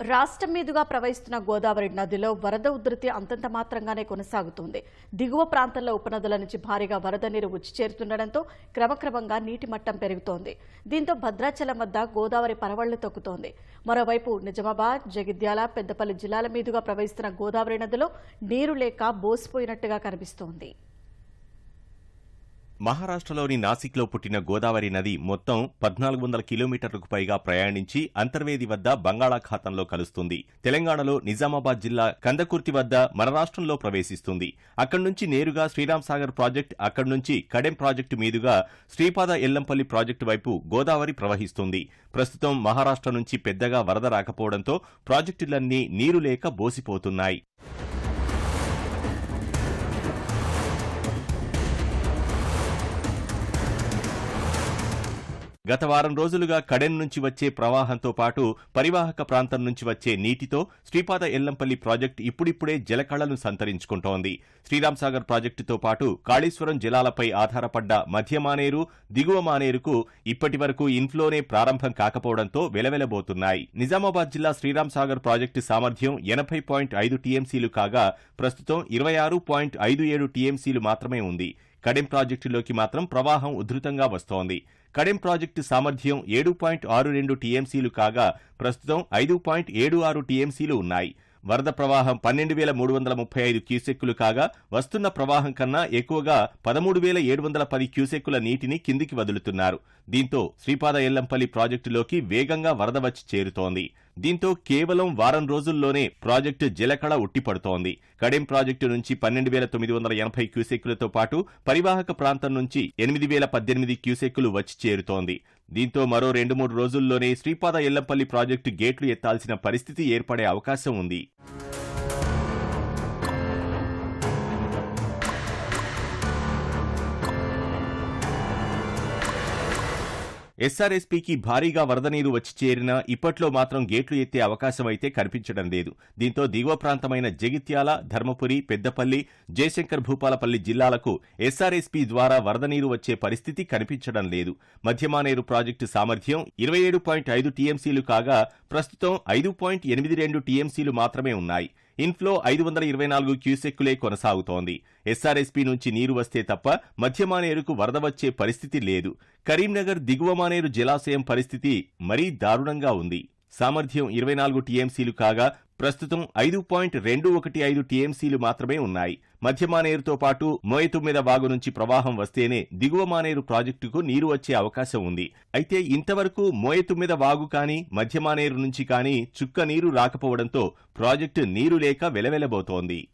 రాష్ట్రం మీదుగా ప్రవహిస్తున్న గోదావరి నదిలో వరద ఉధృతి అంతంత మాత్రంగానే కొనసాగుతుంది. దిగువ ప్రాంతంలో ఉపనదుల నుంచి భారీగా వరద నీరు వచ్చి చేరుతుండటంతో క్రమక్రమంగా నీటి మట్టం పెరుగుతోంది. దీంతో భద్రాచలం వద్ద గోదావరి పరవళ్ళు తొక్కుతోంది. మరోవైపు నిజామాబాద్ జగిత్యాల పెద్దపల్లి జిల్లాల మీదుగా ప్రవహిస్తున్న గోదావరి నదిలో నీరు లేక బోసిపోయినట్టుగా కనిపిస్తోంది. మహారాష్ట్రలోని నాసిక్లో పుట్టిన గోదావరి నది మొత్తం పద్నాలుగు వందల కిలోమీటర్లకు పైగా ప్రయాణించి అంతర్వేది వద్ద బంగాళాఖాతంలో కలుస్తుంది. తెలంగాణలో నిజామాబాద్ జిల్లా కందకుర్తి వద్ద మన రాష్ట్రంలో ప్రవేశిస్తుంది. అక్కడి నుంచి నేరుగా శ్రీరామ్ సాగర్ ప్రాజెక్ట్ అక్కడి నుంచి కడెం ప్రాజెక్టు మీదుగా శ్రీపాద ఎల్లంపల్లి ప్రాజెక్టు వైపు గోదావరి ప్రవహిస్తుంది. ప్రస్తుతం మహారాష్ట్ర నుంచి పెద్దగా వరద రాకపోవడంతో ప్రాజెక్టులన్నీ నీరు లేక బోసిపోతున్నాయి. గత వారం రోజులుగా కడెన్ నుంచి వచ్చే ప్రవాహంతో పాటు పరివాహక ప్రాంతం నుంచి వచ్చే నీటితో శ్రీపాద ఎల్లంపల్లి ప్రాజెక్టు ఇప్పుడిప్పుడే జలకళను సంతరించుకుంటోంది. శ్రీరామ్ సాగర్ ప్రాజెక్టుతో పాటు కాళేశ్వరం జలాలపై ఆధారపడ్డ మధ్య మానేరు దిగువ మానేరుకు ఇప్పటి వరకు ఇన్ఫ్లోనే ప్రారంభం కాకపోవడంతో వెలవెలబోతున్నాయి. నిజామాబాద్ జిల్లా శ్రీరామ్ సాగర్ ప్రాజెక్టు సామర్థ్యం ఎనభై పాయింట్ ఐదు టీఎంసీలు కాగా ప్రస్తుతం ఇరవై ఆరు పాయింట్ ఐదు ఏడు టీఎంసీలు మాత్రమే ఉంది. కడెం ప్రాజెక్టులోకి మాత్రం ప్రవాహం ఉధృతంగా వస్తోంది. కడెం ప్రాజెక్టు సామర్థ్యం ఏడు పాయింట్ ఆరు రెండు టీఎంసీలు కాగా ప్రస్తుతం ఐదు పాయింట్ ఏడు ఆరు టీఎంసీలు ఉన్నాయి. వరద ప్రవాహం పన్నెండు వేల మూడు వందల ముప్పై ఐదు క్యూసెక్కులు కాగా వస్తున్న ప్రవాహం కన్నా ఎక్కువగా పదమూడు వేల ఏడు వందల పది క్యూసెక్కుల నీటిని కిందికి వదులుతున్నారు. దీంతో శ్రీపాద ఎల్లంపల్లి ప్రాజెక్టులోకి వేగంగా వరద వచ్చి చేరుతోంది. దీంతో కేవలం వారం రోజుల్లోనే ప్రాజెక్టు జలకళ ఉట్టిపడుతోంది. కడెం ప్రాజెక్టు నుంచి పన్నెండు వేల తొమ్మిది వందల ఎనభై క్యూసెక్కులతో పాటు పరివాహక ప్రాంతం నుంచి ఎనిమిది వేల పద్దెనిమిది క్యూసెక్కులు వచ్చి చేరుతోంది. దీంతో మరో రెండు మూడు రోజుల్లోనే శ్రీపాద ఎల్లంపల్లి ప్రాజెక్టు గేట్లు ఎత్తాల్సిన పరిస్థితి ఏర్పడే అవకాశం ఉంది. ఎస్ఆర్ఎస్పీకి భారీగా వరద నీరు వచ్చి చేరినా ఇప్పట్లో మాత్రం గేట్లు ఎత్తే అవకాశం అయితే కనిపించడం లేదు. దీంతో దిగువ ప్రాంతమైన జగిత్యాల ధర్మపురి పెద్దపల్లి జయశంకర్ భూపాలపల్లి జిల్లాలకు ఎస్ఆర్ఎస్పీ ద్వారా వరద నీరు వచ్చే పరిస్థితి కనిపించడం లేదు. మధ్యమానేరు ప్రాజెక్టు సామర్థ్యం ఇరవై ఏడు పాయింట్ ఐదు టీఎంసీలు కాగా ప్రస్తుతం ఐదు పాయింట్ ఎనిమిది రెండు టీఎంసీలు మాత్రమే ఉన్నాయి. ఇన్ఫ్లో ఐదు వందల ఇరవై నాలుగు క్యూసెక్కులే కొనసాగుతోంది. ఎస్ఆర్ఎస్పీ నుంచి నీరు వస్తే తప్ప మధ్యమానేరుకు వరద వచ్చే పరిస్థితి లేదు. కరీంనగర్ దిగువ మానేరు జలాశయం పరిస్థితి మరీ దారుణంగా ఉంది. సామర్థ్యం ఇరవై నాలుగు టీఎంసీలు కాగా ప్రస్తుతం ఐదు పాయింట్ రెండు ఒకటి ఐదు టీఎంసీలు మాత్రమే ఉన్నాయి. మధ్య మానేరుతో పాటు మోయతుమ్మిద వాగు నుంచి ప్రవాహం వస్తేనే దిగువ మానేరు ప్రాజెక్టుకు నీరు వచ్చే అవకాశం ఉంది. అయితే ఇంతవరకు మోయతుమ్మిద వాగు కానీ మధ్య మానేరు నుంచి కానీ చుక్క నీరు రాకపోవడంతో ప్రాజెక్టు నీరు లేక వెలవెలబోతోంది.